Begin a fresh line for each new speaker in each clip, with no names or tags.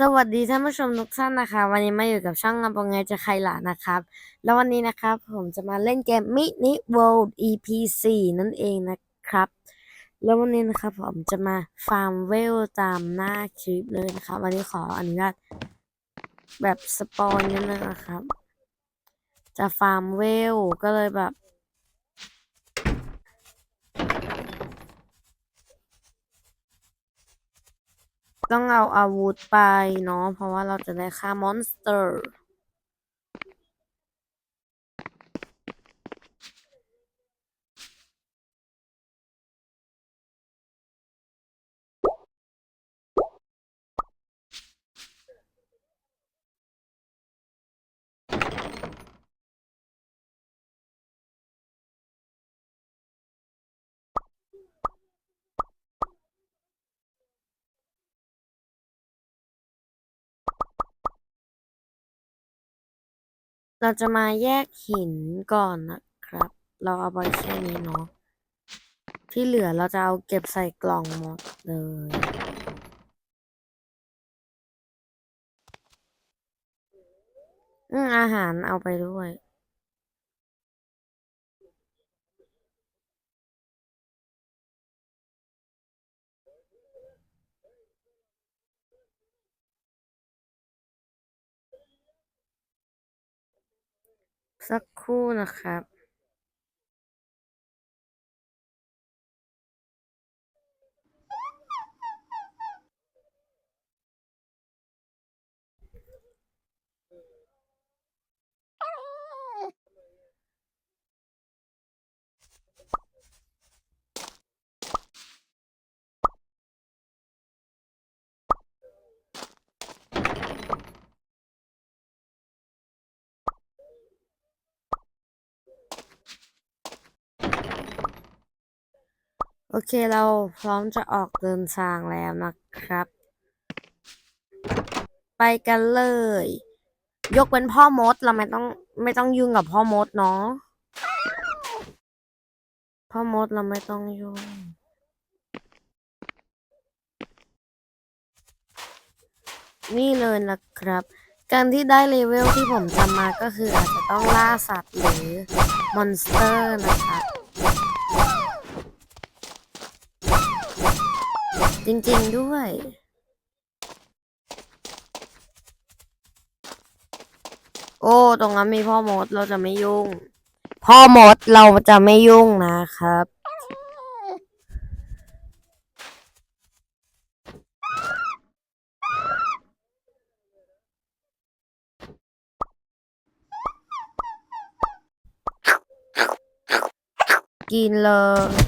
สวัสดีท่านผู้ชมทุกท่านนะคะ วันนี้มาอยู่กับช่องงานปงไงจะใครล่ะนะครับ แล้ววันนี้นะครับผมจะมาเล่นเกม Mini World EP 4นั่นเองนะครับ แล้ววันนี้นะครับผมจะมาฟาร์มเวลตามหน้าคลิปเลยนะครับ วันนี้ขออนุญาตแบบสปอนนิดนึงนะครับ จะฟาร์มเวลก็เลยแบบ ต้องเอาอาวุธไปเนาะเพราะว่าเราจะได้ฆ่ามอนสเตอร์ เราจะมาแยกหินก่อนนะครับ เราเอาไว้แค่นี้เนาะที่เหลือเราจะเอาเก็บใส่กล่องหมดเลยอืมอาหารเอาไปด้วย สักครู่นะครับ โอเคเราพร้อมจะออกเดินทางแล้วนะครับ ไปกันเลย ยกเป็นพ่อมดเราไม่ต้องไม่ต้องยุ่งกับพ่อมดเนาะพ่อมดเราไม่ต้องยุ่งนี่เลยนะครับ การที่ได้เลเวลที่ผมจำมาก็คืออาจจะต้องล่าสัตว์หรือมอนสเตอร์นะครั จริง ๆ ด้วย โอ้ ตรงนั้นมีพ่อมดเราจะไม่ยุ่ง พ่อมดเราจะไม่ยุ่งนะครับ กินเล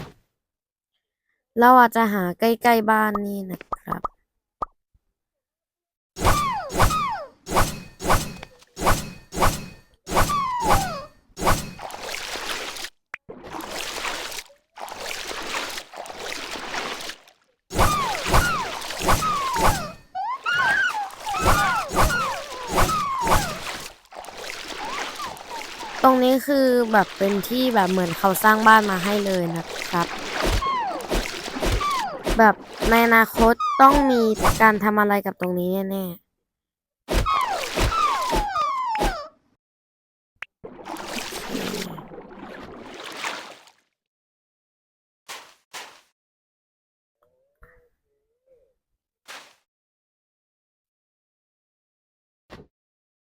ย เราอาจจะหาใกล้ๆบ้านนี่นะครับ ตรงนี้คือแบบเป็นที่แบบเหมือนเขาสร้างบ้านมาให้เลยนะครับ แบบในอนาคตต้องมีการทำอะไรกับตรงนี้แน่ๆ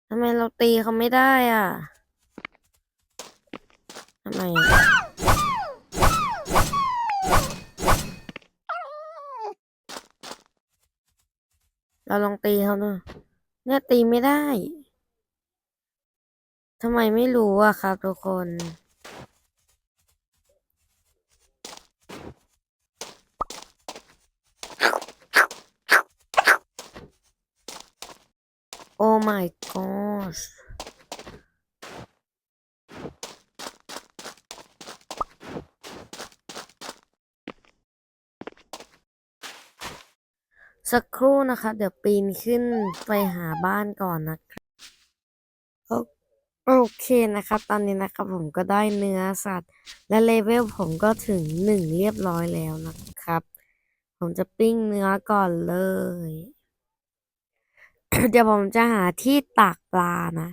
ทำไมเราตีเขาไม่ได้อะทำไม เราลองตีเขาดูเนี่ยตีไม่ได้ทำไมไม่รู้อะครับทุกคน โอ้ my god สักครู่นะคะ เดี๋ยวปีนขึ้นไปหาบ้านก่อนนะครับโอโอเคนะครับ ตอนนี้นะครับผมก็ได้เนื้อสัตว์ และเลเวลผมก็ถึงหนึ่งเรียบร้อยแล้วนะครับ ผมจะปิ้งเนื้อก่อนเลย เดี๋ยวผมจะหาที่ตากปลานะ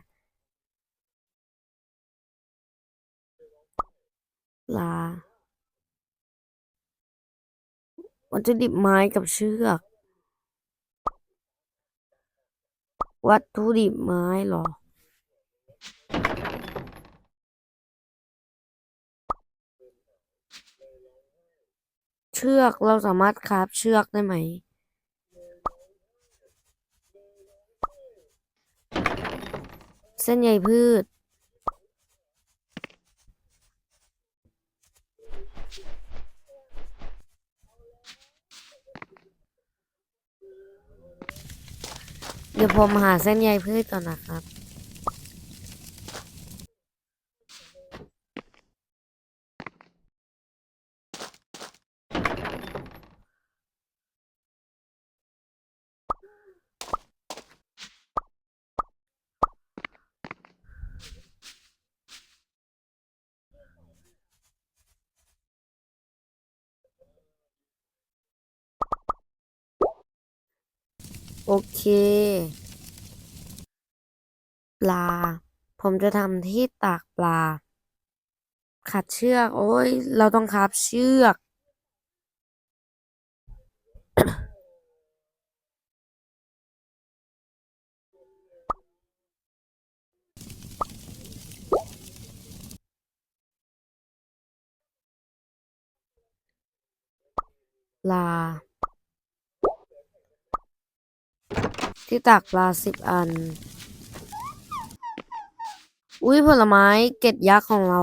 ปลาวัตถุดิบไม้กับเชือก วัตถุดิบไม้เหรอ เชือกเราสามารถคราฟเชือกได้ไหม เส้นใยพืช เดี๋ยวผมหาเส้นใยพืชก่อนนะครับ โอเค ปลา ผมจะทำที่ตากปลา ขัดเชือก โอ้ย เราต้องคาบเชือกปลา ที่ตากปลาสิบอัน อุ้ยผลไม้เกล็ดยักษ์ของเรา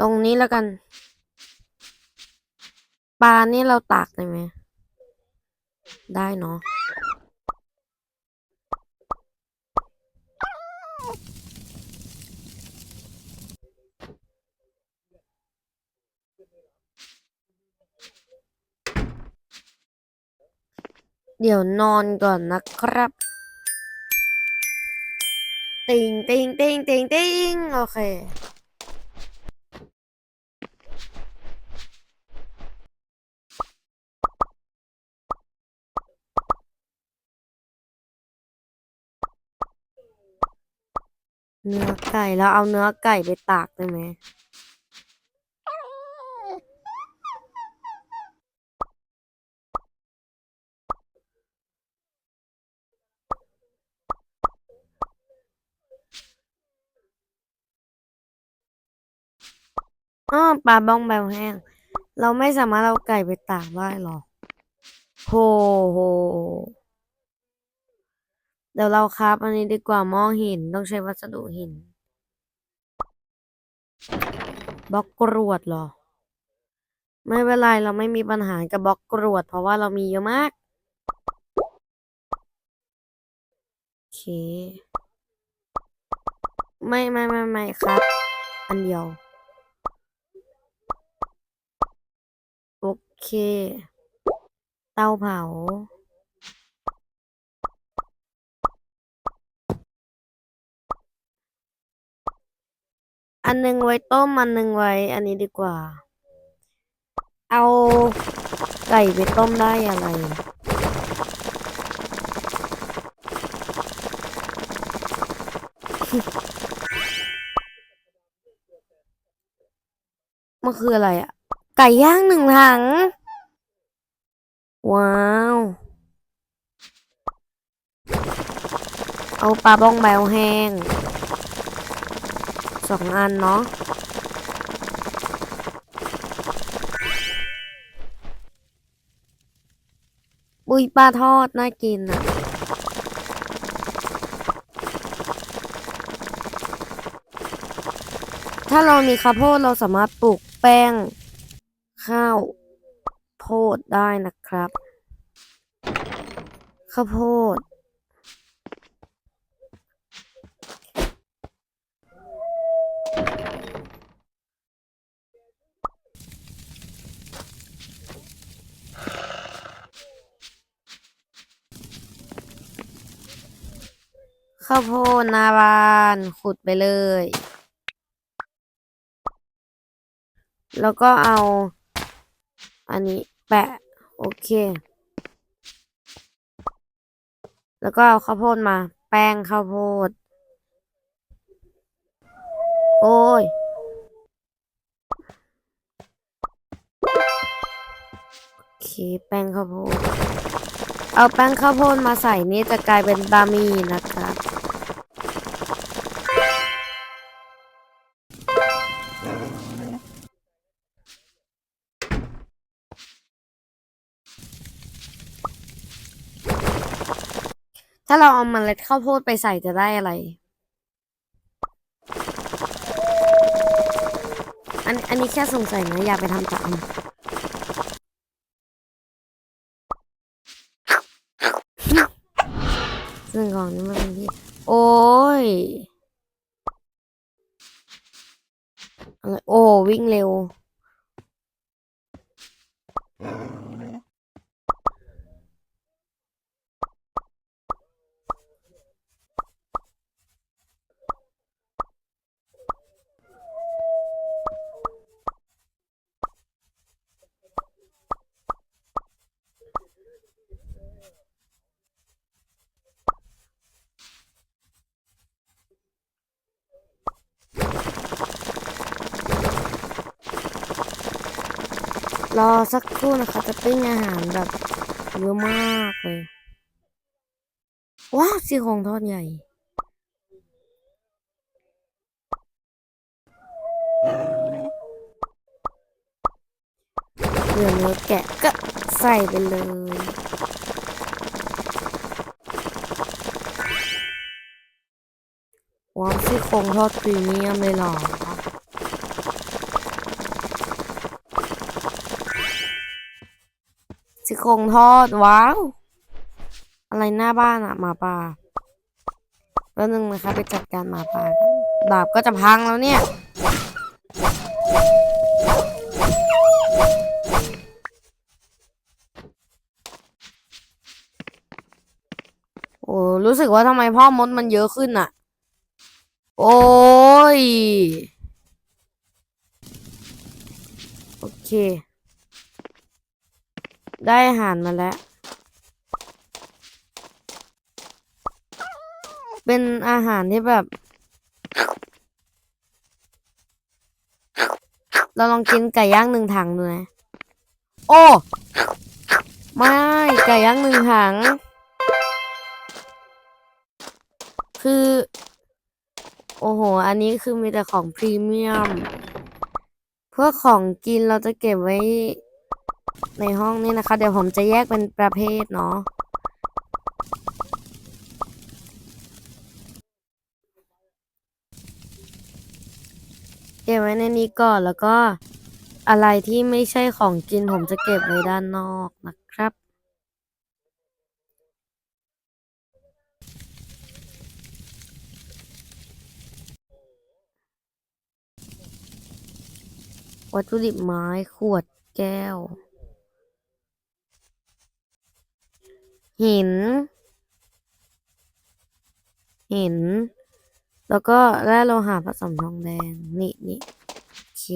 ตรงนี้แล้วกัน ปลานี่เราตากได้ไหม ได้เนาะเดี๋ยวนอนก่อนนะครับ ติงติงติงติงติงโอเค เนื้อไก่แล้วเอาเนื้อไก่ไปตากได้ไหมอ้อปลาบ้องแบวแห้ง เราไม่สามารถเอาไก่ไปตากได้หรอ โหโห เดี๋ยวเราครับอันนี้ดีกว่าหม้อหินต้องใช้วัสดุหินบล็อกกรวดเหรอ ไม่เป็นไรเราไม่มีปัญหากับบล็อกกรวด เพราะว่าเรามีเยอะมากโอเค ไม่ไม่ไม่ไม่ครับ อันเดียว โอเค เตาเผา อันหนึงไว้ต้มอันหนึงไว้ อันนี้ดีกว่า เอาไก่ไปต้มได้อะไร มันคืออะไรอะไก่ย่างหนึ่งถัง ว้าว เอาปลาบ้องแบวแห้ง สองอันเนาะบุยปลาทอด น่ากินอะถ้าเรามีข้าวโพดเราสามารถปลูกแป้ง ข้าวโพดได้นะครับ ข้าวโพด ข้าวโพดนาบานขุดไปเลย แล้วก็เอา อันนี้แปะ โอเค แล้วก็เอาข้าวโพดมา แป้งข้าวโพด โอ้ยโอเค แป้งข้าวโพด เอาแป้งข้าวโพดมาใส่นี่จะกลายเป็นบะหมี่นะครับ ถ้าเราเอาเมล็ดข้าวโพดไปใส่จะได้อะไร อันอันนี้แค่สงสัยนะ อย่าไปทำตาม บองนี้มันเป็นที่โอ้ยอะไรโอ้วิ่งเร็ว รอสักครู่นะคะจะปิ้งอาหารแบบเยอะมากเลย ว้าวซี่โครงทอดใหญ่เหลือเนื้อแกะก็ใส่ไปเลย ว้าวซี่โครงทอดพรีเมียมเลยหรอ ซี่ โครงทอดว้าว อะไรหน้าบ้านอะหมาป่าแล้วนึงนะคะไปจัดการหมาป่าดาบก็จะพังแล้วเนี่ยโอ้รู้สึกว่าทำไมพ่อมดมันเยอะขึ้นอะโอ้ย โอเค ได้อาหารมาแล้ว เป็นอาหารที่แบบ เราลองกินไก่ย่างหนึ่งถังดูนะ โอ้ ไม่ ไก่ย่างหนึ่งถัง คือ โอ้โห อันนี้คือมีแต่ของพรีเมียม เพื่อของกินเราจะเก็บไว้ ในห้องนี้นะคะ เดี๋ยวผมจะแยกเป็นประเภทเนาะเก็บไว้ในนี้ก่อนแล้วก็อะไรที่ไม่ใช่ของกินผมจะเก็บไว้ด้านนอกนะครับ วัตถุดิบไม้ขวดแก้ว หินหินแล้วก็แร่โลหะผสมทองแดง นี่นี่โอเค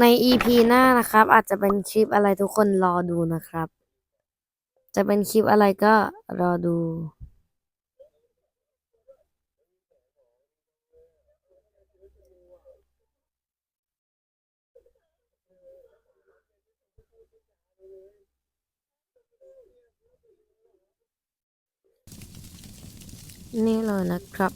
ใน EP หน้านะครับ อาจจะเป็นคลิปอะไรทุกคนรอดูนะครับ จะเป็นคลิปอะไรก็รอดู นี่เลยนะครับ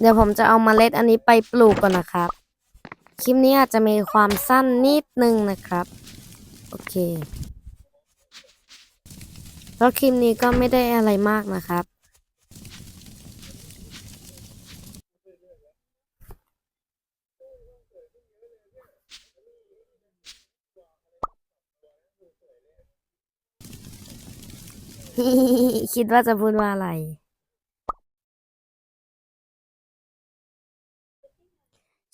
เดี๋ยวผมจะเอามาเมล็ดอันนี้ไปปลูกก่อนนะครับ คลิปนี้อาจจะมีความสั้นนิดนึงนะครับ โอเคเพราะคลิปนี้ก็ไม่ได้อะไรมากนะครับ คิดว่าจะพูดว่าอะไร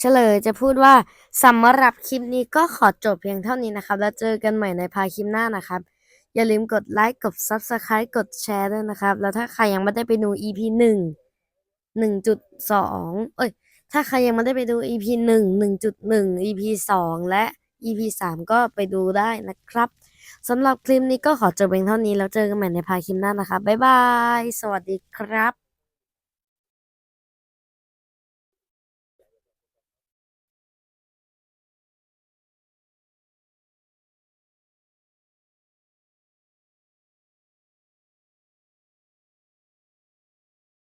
เฉลยจะพูดว่าสำหรับคลิปนี้ก็ขอจบเพียงเท่านี้นะครับ แล้วเจอกันใหม่ในพาคลิปหน้านะครับ อย่าลืมกดไลค์กด Subscribe กดแชร์ด้วยนะครับ แล้วถ้าใครยังไม่ได้ไปดู EP หนึ่งหนึ่งจุดสองเอ้ย ถ้าใครยังไม่ได้ไปดู EP หนึ่งหนึ่งจุดหนึ่ง EP สองและ EP สามก็ไปดูได้นะครับ สำหรับคลิปนี้ก็ขอจบเพียงเท่านี้แล้วเจอกันใหม่ในพาคลิปหน้านะคะ บ๊ายบาย สวัสดีครับ